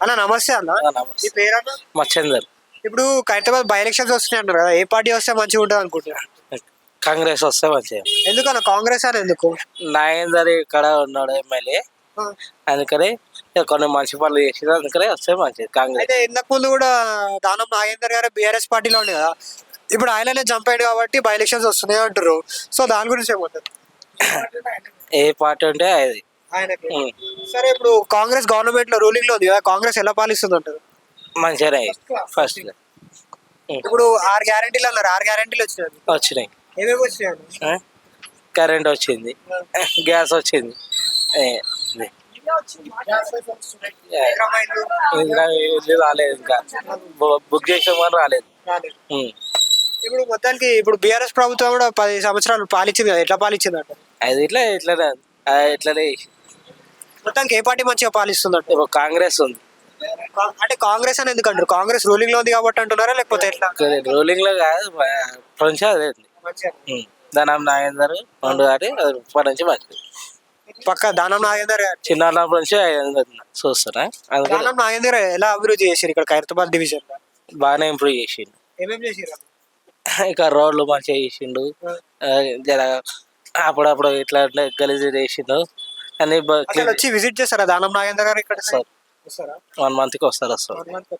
అన్న నమస్తే అన్న. నమస్తే. పేరన్న? మచ్చందర్. ఇప్పుడు ఖైరతాబాద్ బై ఎలక్షన్స్ వస్తున్నాయి అంటారు కదా ఏ పార్టీ వస్తే మంచిగా ఉంటుంది అనుకుంటున్నారు? కాంగ్రెస్ వస్తే మంచిగా. ఎందుకన్న కాంగ్రెస్ అని ఎందుకు? నాగేందర్ ఇక్కడ ఉన్నాడు ఎమ్మెల్యే. అందుకని కొన్ని మంచి పనులు చేసింది అందుకని వస్తే మంచిది కాంగ్రెస్. అయితే ఇంతకు ముందు కూడా దానం నాగేందర్ గారు బీఆర్ఎస్ పార్టీలో ఉండే కదా ఇప్పుడు ఆయననే జంప్ అయ్యాడు కాబట్టి బై ఎలక్షన్స్ వస్తున్నాయి అంటారు సో దాని గురించి ఏమంటారు? ఏ పార్టీ ఉంటే అది ఆయనకి. సరే ఇప్పుడు కాంగ్రెస్ గవర్నమెంట్లో రూలింగ్లో ఉంది కదా కాంగ్రెస్ ఎలా పాలిస్తుంది అంటారు మంచిగానే ఫస్ట్ ఇప్పుడు ఆరు గ్యారెంటీలు అన్నారు ఆరు గ్యారెంటీలు వచ్చినాయి. వచ్చినాయి. ఏమేమి వచ్చినాయి? కరెంట్ వచ్చింది గ్యాస్ వచ్చింది. రాలేదు ఇంకా. బుక్ చేసాం కానీ రాలేదు. ఇప్పుడు మొత్తానికి ఇప్పుడు బీఆర్ఎస్ ప్రభుత్వం కూడా పది సంవత్సరాలు పాలించింది కదా ఎట్లా పాలించింది అంటారు అది ఇట్లా ఇట్లనే ఆ, ఇట్లనే. మొత్తానికి ఏ పార్టీ మంచిగా పాలిస్తుంది ఇప్పుడు కాంగ్రెస్ ఉంది. కా- అంటే కాంగ్రెస్ అని ఎందుకు అంటారు? కాంగ్రెస్ రూలింగ్లో ఉంది కాబట్టి అంటున్నారా? లేకపోతే ఎట్లా? రూలింగ్లో కాదు ఫ్రెంచ్ అదే ఉంది. ఉం. ధనం నాగేందర్ కాబట్టి అది ఇప్పటి నుంచి మంచిది. పక్క దానం నాగేందర్ గారు. చిన్నప్పటి నుంచి చూస్తున్నా అందుకని దానం నాగేందర్ ఎలా అభివృద్ధి చేశారు ఇక్కడ ఖైరతాబాద్ డివిజన్లో బాగానే ఇంప్రూవ్ చేసిండు. ఏమేమి చేసారు ఇక రోడ్లు మంచిగా చేసిండు. ఆ, జర అప్పుడప్పుడు ఇట్లా ఇట్లా గలీజ్ చేసిండు. అన్ని అసలు వచ్చి విజిట్ చేస్తారా? దానం నాగేందర్ గారు ఇక్కడ వన్ మంత్కి వస్తారు వస్తారు కి